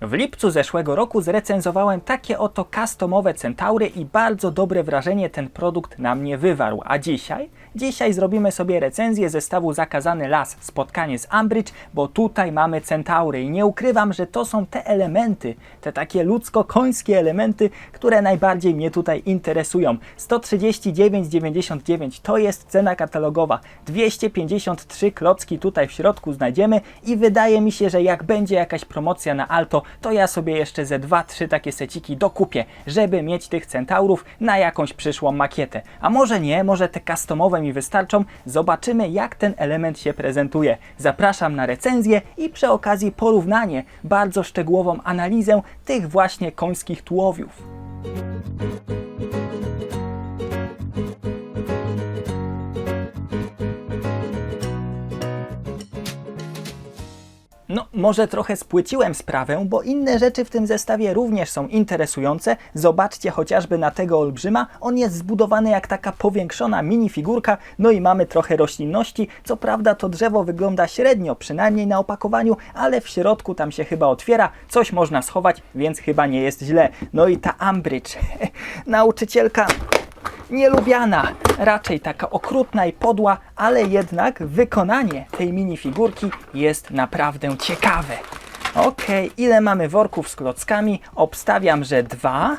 W lipcu zeszłego roku zrecenzowałem takie oto customowe centaury i bardzo dobre wrażenie ten produkt na mnie wywarł. A dzisiaj? Dzisiaj zrobimy sobie recenzję zestawu Zakazany Las, spotkanie z Ambridge, bo tutaj mamy centaury i nie ukrywam, że to są te elementy, te takie ludzko-końskie elementy, które najbardziej mnie tutaj interesują. 139,99 to jest cena katalogowa. 253 klocki tutaj w środku znajdziemy i wydaje mi się, że jak będzie jakaś promocja na Alto, to ja sobie jeszcze ze 2-3 takie seciki dokupię, żeby mieć tych centaurów na jakąś przyszłą makietę. A może nie, może te customowe mi wystarczą. Zobaczymy jak ten element się prezentuje. Zapraszam na recenzję i przy okazji porównanie, bardzo szczegółową analizę tych właśnie końskich tułowiów. Może trochę spłyciłem sprawę, bo inne rzeczy w tym zestawie również są interesujące. Zobaczcie chociażby na tego olbrzyma. On jest zbudowany jak taka powiększona minifigurka, no i mamy trochę roślinności. Co prawda to drzewo wygląda średnio, przynajmniej na opakowaniu, ale w środku tam się chyba otwiera, coś można schować, więc chyba nie jest źle. No i ta Ambridge, nauczycielka nielubiana, raczej taka okrutna i podła, ale jednak wykonanie tej minifigurki jest naprawdę ciekawe. Ok, ile mamy worków z klockami? Obstawiam, że dwa.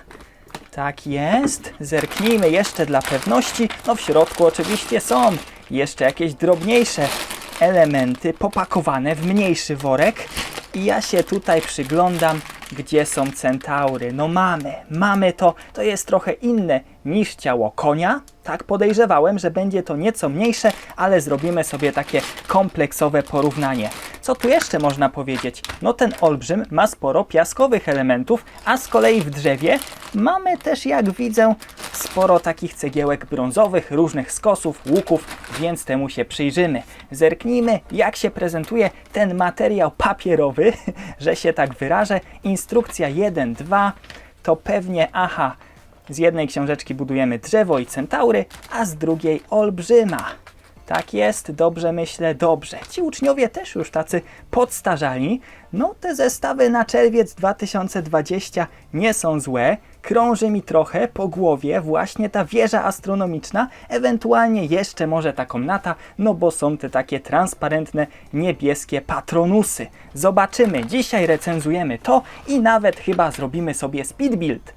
Tak jest. Zerknijmy jeszcze dla pewności. No w środku oczywiście są jeszcze jakieś drobniejsze elementy popakowane w mniejszy worek. I ja się tutaj przyglądam, gdzie są centaury. No mamy, mamy to. To jest trochę inne niż ciało konia. Tak podejrzewałem, że będzie to nieco mniejsze, ale zrobimy sobie takie kompleksowe porównanie. Co tu jeszcze można powiedzieć? No ten olbrzym ma sporo piaskowych elementów, a z kolei w drzewie mamy też, jak widzę, sporo takich cegiełek brązowych, różnych skosów, łuków, więc temu się przyjrzymy. Zerknijmy, jak się prezentuje ten materiał papierowy, że się tak wyrażę. Instrukcja 1.2 to pewnie, aha, z jednej książeczki budujemy drzewo i centaury, a z drugiej olbrzyma. Tak jest, dobrze myślę, dobrze. Ci uczniowie też już tacy podstarzali. No, te zestawy na czerwiec 2020 nie są złe. Krąży mi trochę po głowie właśnie ta wieża astronomiczna, ewentualnie jeszcze może ta komnata, no bo są te takie transparentne niebieskie patronusy. Zobaczymy, dzisiaj recenzujemy to i nawet chyba zrobimy sobie speed build.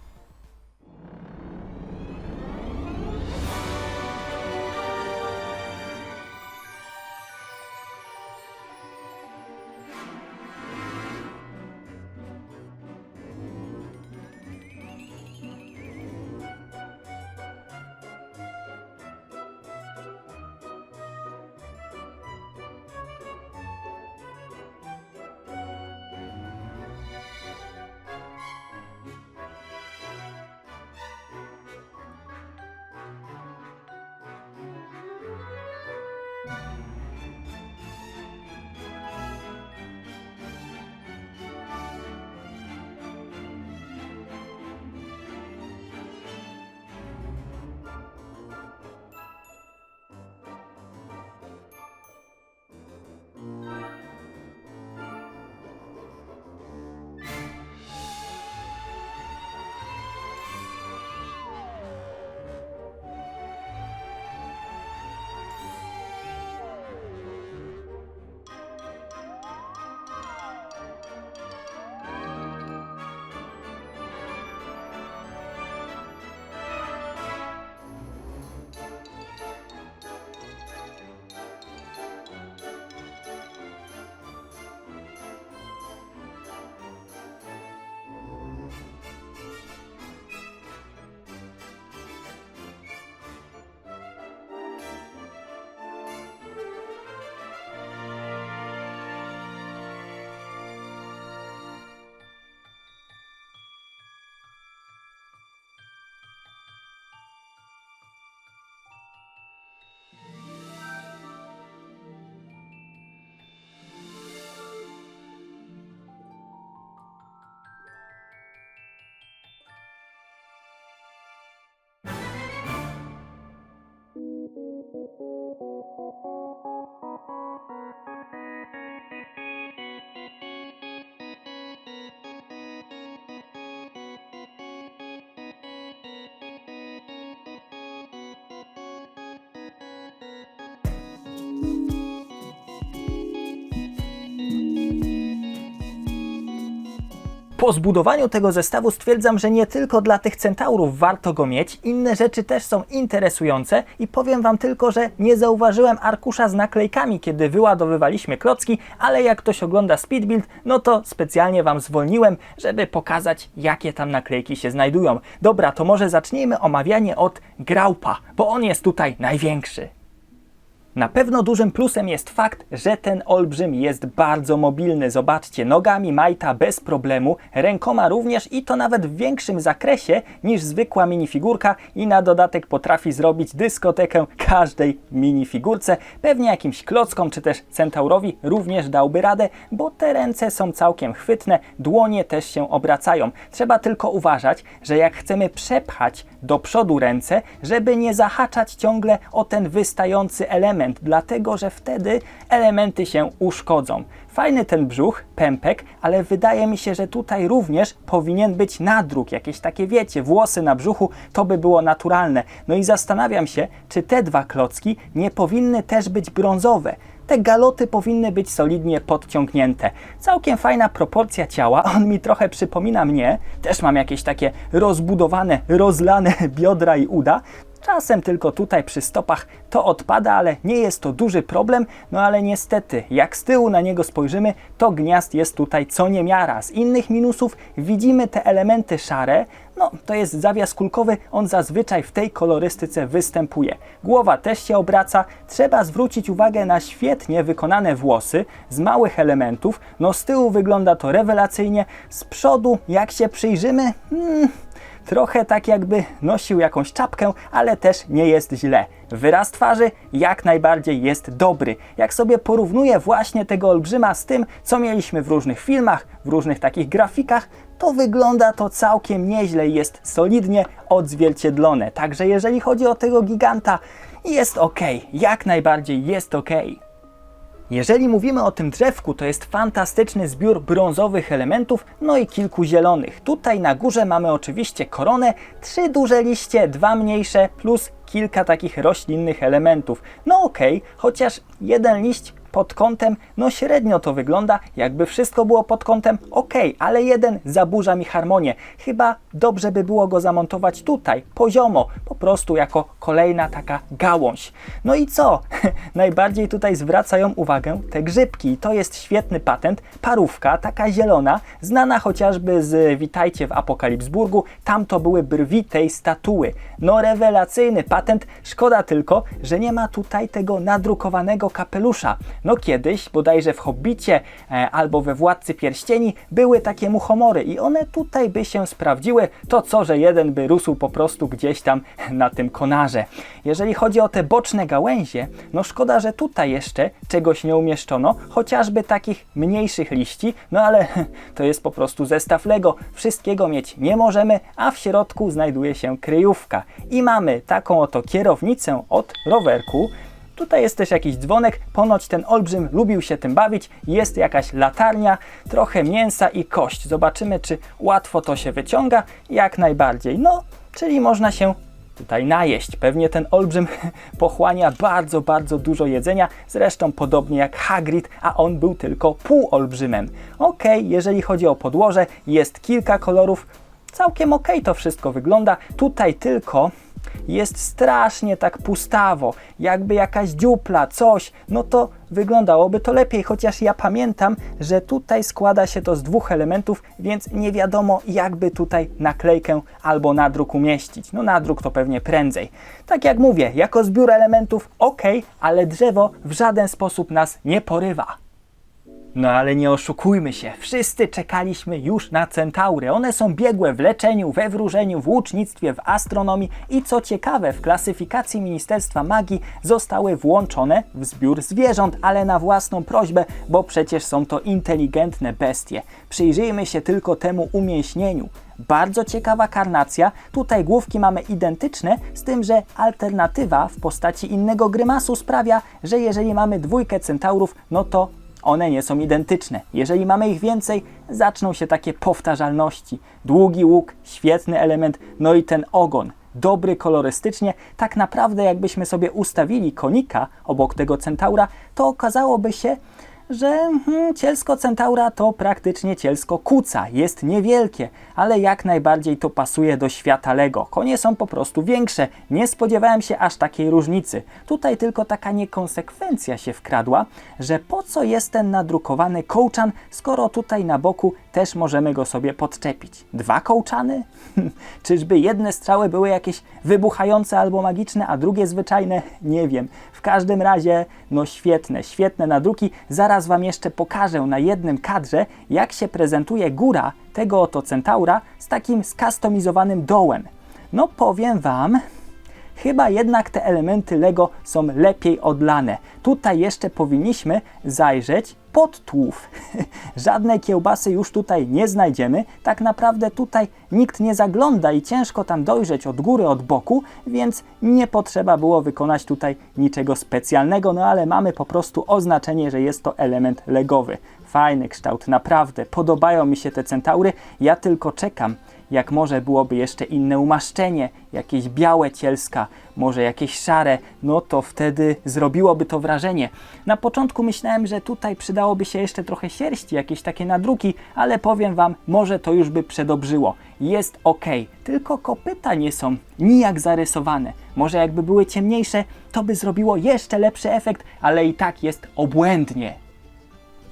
Thank you. Po zbudowaniu tego zestawu stwierdzam, że nie tylko dla tych centaurów warto go mieć, inne rzeczy też są interesujące i powiem Wam tylko, że nie zauważyłem arkusza z naklejkami, kiedy wyładowywaliśmy klocki, ale jak ktoś ogląda Speedbuild, no to specjalnie Wam zwolniłem, żeby pokazać, jakie tam naklejki się znajdują. Dobra, to może zacznijmy omawianie od Graupa, bo on jest tutaj największy. Na pewno dużym plusem jest fakt, że ten olbrzym jest bardzo mobilny. Zobaczcie, nogami majta bez problemu, rękoma również i to nawet w większym zakresie niż zwykła minifigurka i na dodatek potrafi zrobić dyskotekę każdej minifigurce. Pewnie jakimś klockom czy też centaurowi również dałby radę, bo te ręce są całkiem chwytne, dłonie też się obracają. Trzeba tylko uważać, że jak chcemy przepchać do przodu ręce, żeby nie zahaczać ciągle o ten wystający element, dlatego że wtedy elementy się uszkodzą. Fajny ten brzuch, pępek, ale wydaje mi się, że tutaj również powinien być nadruk, jakieś takie wiecie, włosy na brzuchu, to by było naturalne. No i zastanawiam się, czy te dwa klocki nie powinny też być brązowe te galoty powinny być solidnie podciągnięte. Całkiem fajna proporcja ciała, on mi trochę przypomina mnie, też mam jakieś takie rozbudowane, rozlane biodra i uda. Czasem tylko tutaj przy stopach to odpada, ale nie jest to duży problem. No ale niestety, jak z tyłu na niego spojrzymy, to gniazd jest tutaj co niemiara. Z innych minusów widzimy te elementy szare. No, to jest zawias kulkowy, on zazwyczaj w tej kolorystyce występuje. Głowa też się obraca. Trzeba zwrócić uwagę na świetnie wykonane włosy z małych elementów. No, z tyłu wygląda to rewelacyjnie. Z przodu, jak się przyjrzymy, hmm, Trochę tak jakby nosił jakąś czapkę, ale też nie jest źle. Wyraz twarzy jak najbardziej jest dobry. Jak sobie porównuję właśnie tego olbrzyma z tym, co mieliśmy w różnych filmach, w różnych takich grafikach, to wygląda to całkiem nieźle i jest solidnie odzwierciedlone. Także jeżeli chodzi o tego giganta, jest ok, jak najbardziej jest ok. Jeżeli mówimy o tym drzewku, to jest fantastyczny zbiór brązowych elementów, no i kilku zielonych. Tutaj na górze mamy oczywiście koronę, trzy duże liście, dwa mniejsze, plus kilka takich roślinnych elementów. No okej, okay, chociaż jeden liść pod kątem, no średnio to wygląda, jakby wszystko było pod kątem, ok, ale jeden zaburza mi harmonię. Chyba dobrze by było go zamontować tutaj, poziomo, po prostu jako kolejna taka gałąź. No i co? Najbardziej tutaj zwracają uwagę te grzybki. To jest świetny patent, parówka, taka zielona, znana chociażby z Witajcie w Apokalipsburgu, tam to były brwi tej statuły. No rewelacyjny patent, szkoda tylko, że nie ma tutaj tego nadrukowanego kapelusza. No kiedyś, bodajże w Hobbicie e, albo we Władcy Pierścieni były takie muchomory i one tutaj by się sprawdziły. To co, że jeden by rósł po prostu gdzieś tam na tym konarze. Jeżeli chodzi o te boczne gałęzie, no szkoda, że tutaj jeszcze czegoś nie umieszczono, chociażby takich mniejszych liści, no ale to jest po prostu zestaw Lego. Wszystkiego mieć nie możemy, a w środku znajduje się kryjówka. I mamy taką oto kierownicę od rowerku, Tutaj jest też jakiś dzwonek, ponoć ten olbrzym lubił się tym bawić. Jest jakaś latarnia, trochę mięsa i kość. Zobaczymy, czy łatwo to się wyciąga. Jak najbardziej. No, czyli można się tutaj najeść. Pewnie ten olbrzym pochłania bardzo, bardzo dużo jedzenia, zresztą podobnie jak Hagrid, a on był tylko półolbrzymem. Ok, jeżeli chodzi o podłoże, jest kilka kolorów, całkiem ok to wszystko wygląda. Tutaj tylko jest strasznie tak pustawo, jakby jakaś dziupla, coś, no to wyglądałoby to lepiej, chociaż ja pamiętam, że tutaj składa się to z dwóch elementów, więc nie wiadomo jakby tutaj naklejkę albo nadruk umieścić. No nadruk to pewnie prędzej. Tak jak mówię, jako zbiór elementów ok, ale drzewo w żaden sposób nas nie porywa. No ale nie oszukujmy się, wszyscy czekaliśmy już na centaury. One są biegłe w leczeniu, we wróżeniu, w łucznictwie, w astronomii i co ciekawe, w klasyfikacji Ministerstwa Magii zostały włączone w zbiór zwierząt, ale na własną prośbę, bo przecież są to inteligentne bestie. Przyjrzyjmy się tylko temu umięśnieniu. Bardzo ciekawa karnacja. Tutaj główki mamy identyczne, z tym, że alternatywa w postaci innego grymasu sprawia, że jeżeli mamy dwójkę centaurów, no to one nie są identyczne. Jeżeli mamy ich więcej, zaczną się takie powtarzalności. Długi łuk, świetny element, no i ten ogon. Dobry kolorystycznie, tak naprawdę jakbyśmy sobie ustawili konika obok tego centaura, to okazałoby się, że hmm, cielsko centaura to praktycznie cielsko kuca. Jest niewielkie, ale jak najbardziej to pasuje do świata Lego. Konie są po prostu większe. Nie spodziewałem się aż takiej różnicy. Tutaj tylko taka niekonsekwencja się wkradła, że po co jest ten nadrukowany kołczan, skoro tutaj na boku też możemy go sobie podczepić. Dwa kołczany? Czyżby jedne strzały były jakieś wybuchające albo magiczne, a drugie zwyczajne? Nie wiem. W każdym razie, no świetne, świetne nadruki. Zaraz Wam jeszcze pokażę na jednym kadrze, jak się prezentuje góra tego oto centaura z takim skustomizowanym dołem. No powiem Wam, Chyba jednak te elementy Lego są lepiej odlane. Tutaj jeszcze powinniśmy zajrzeć pod tłów. Żadnej kiełbasy już tutaj nie znajdziemy. Tak naprawdę tutaj nikt nie zagląda i ciężko tam dojrzeć od góry, od boku, więc nie potrzeba było wykonać tutaj niczego specjalnego, no ale mamy po prostu oznaczenie, że jest to element legowy. Fajny kształt, naprawdę. Podobają mi się te centaury. Ja tylko czekam, jak może byłoby jeszcze inne umaszczenie, jakieś białe cielska, może jakieś szare, no to wtedy zrobiłoby to wrażenie. Na początku myślałem, że tutaj przydałoby się jeszcze trochę sierści, jakieś takie nadruki, ale powiem Wam, może to już by przedobrzyło. Jest ok, tylko kopyta nie są nijak zarysowane. Może jakby były ciemniejsze, to by zrobiło jeszcze lepszy efekt, ale i tak jest obłędnie.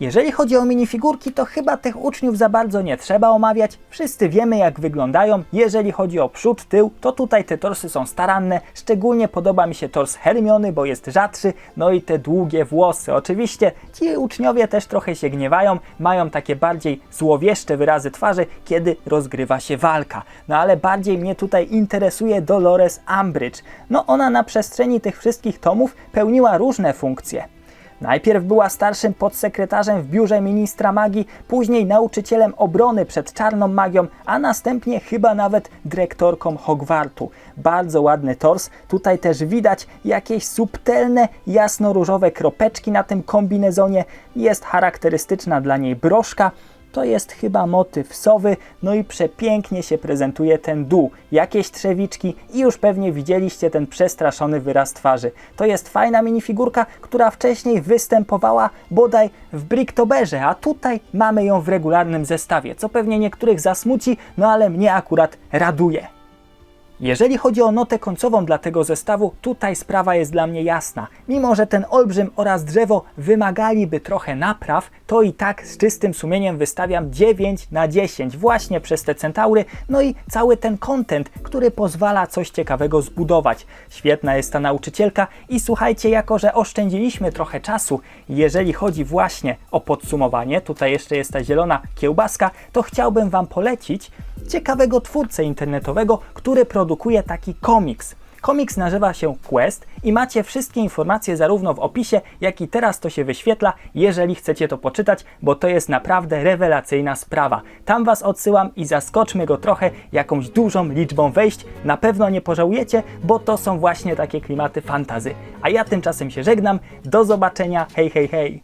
Jeżeli chodzi o minifigurki, to chyba tych uczniów za bardzo nie trzeba omawiać. Wszyscy wiemy, jak wyglądają. Jeżeli chodzi o przód, tył, to tutaj te torsy są staranne. Szczególnie podoba mi się tors Hermiony, bo jest rzadszy. No i te długie włosy. Oczywiście ci uczniowie też trochę się gniewają, mają takie bardziej złowieszcze wyrazy twarzy, kiedy rozgrywa się walka. No ale bardziej mnie tutaj interesuje Dolores Umbridge. No ona na przestrzeni tych wszystkich tomów pełniła różne funkcje. Najpierw była starszym podsekretarzem w biurze ministra magii, później nauczycielem obrony przed czarną magią, a następnie chyba nawet dyrektorką Hogwartu. Bardzo ładny tors. Tutaj też widać jakieś subtelne, jasno-różowe kropeczki na tym kombinezonie. Jest charakterystyczna dla niej broszka. To jest chyba motyw sowy, no i przepięknie się prezentuje ten dół. Jakieś trzewiczki i już pewnie widzieliście ten przestraszony wyraz twarzy. To jest fajna minifigurka, która wcześniej występowała bodaj w Bricktoberze, a tutaj mamy ją w regularnym zestawie, co pewnie niektórych zasmuci, no ale mnie akurat raduje. Jeżeli chodzi o notę końcową dla tego zestawu, tutaj sprawa jest dla mnie jasna. Mimo, że ten olbrzym oraz drzewo wymagaliby trochę napraw, to i tak z czystym sumieniem wystawiam 9 na 10 właśnie przez te centaury, no i cały ten content, który pozwala coś ciekawego zbudować. Świetna jest ta nauczycielka i słuchajcie, jako że oszczędziliśmy trochę czasu, jeżeli chodzi właśnie o podsumowanie, tutaj jeszcze jest ta zielona kiełbaska, to chciałbym Wam polecić ciekawego twórcę internetowego, który produkuje taki komiks. Komiks nazywa się Quest i macie wszystkie informacje zarówno w opisie, jak i teraz to się wyświetla, jeżeli chcecie to poczytać, bo to jest naprawdę rewelacyjna sprawa. Tam Was odsyłam i zaskoczmy go trochę jakąś dużą liczbą wejść. Na pewno nie pożałujecie, bo to są właśnie takie klimaty fantazy. A ja tymczasem się żegnam. Do zobaczenia. Hej, hej, hej.